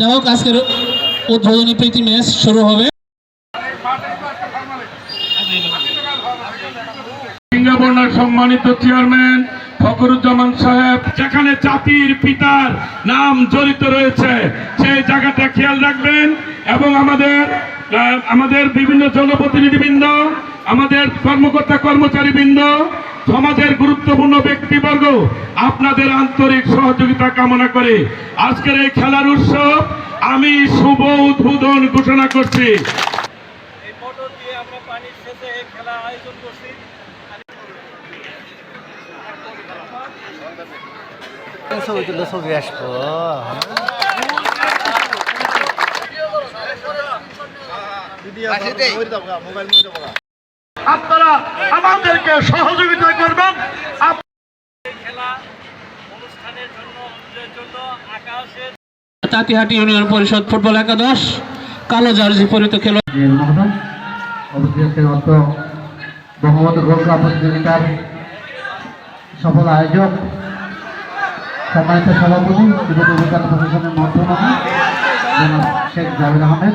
যাই আজকের উদ্বোধনী প্রীতি ম্যাচ শুরু হবে। সম্মানিত চেয়ারম্যান ফখরুজ্জামান সাহেব, যেখানে জাতির পিতার নাম জড়িত রয়েছে, সেই জায়গাটা খেয়াল রাখবেন এবং আমাদের আমাদের বিভিন্ন জনপ্রতিনিধিবৃন্দ আমাদের কর্মকর্তা কর্মচারী বৃন্দ সমাজের গুরুত্বপূর্ণ ব্যক্তিবর্গ আপনাদের আন্তরিক সহযোগিতা কামনা করে আজকের এই খেলার উৎসব আমি শুভ উদ্বোধন ঘোষণা করছি। এই মোটর দিয়ে আমরা পানির সেচে এই খেলা আয়োজন করছি। ছবি তুলে ছবি আসব আপনারা আমাদেরকে সহযোগিতা করবেন এই খেলা অনুষ্ঠানের জন্য অঞ্চলের জন্য আকাশের তাঁতিহাটি ইউনিয়ন পরিষদ ফুটবল একাদশ কালো জার্সি পরিত কাপ প্রতিযোগিতার সফল আয়োজক সম্মানিত সভাপতি অধিকার প্রশাসনের শেখ জাভেদ আহমেদ।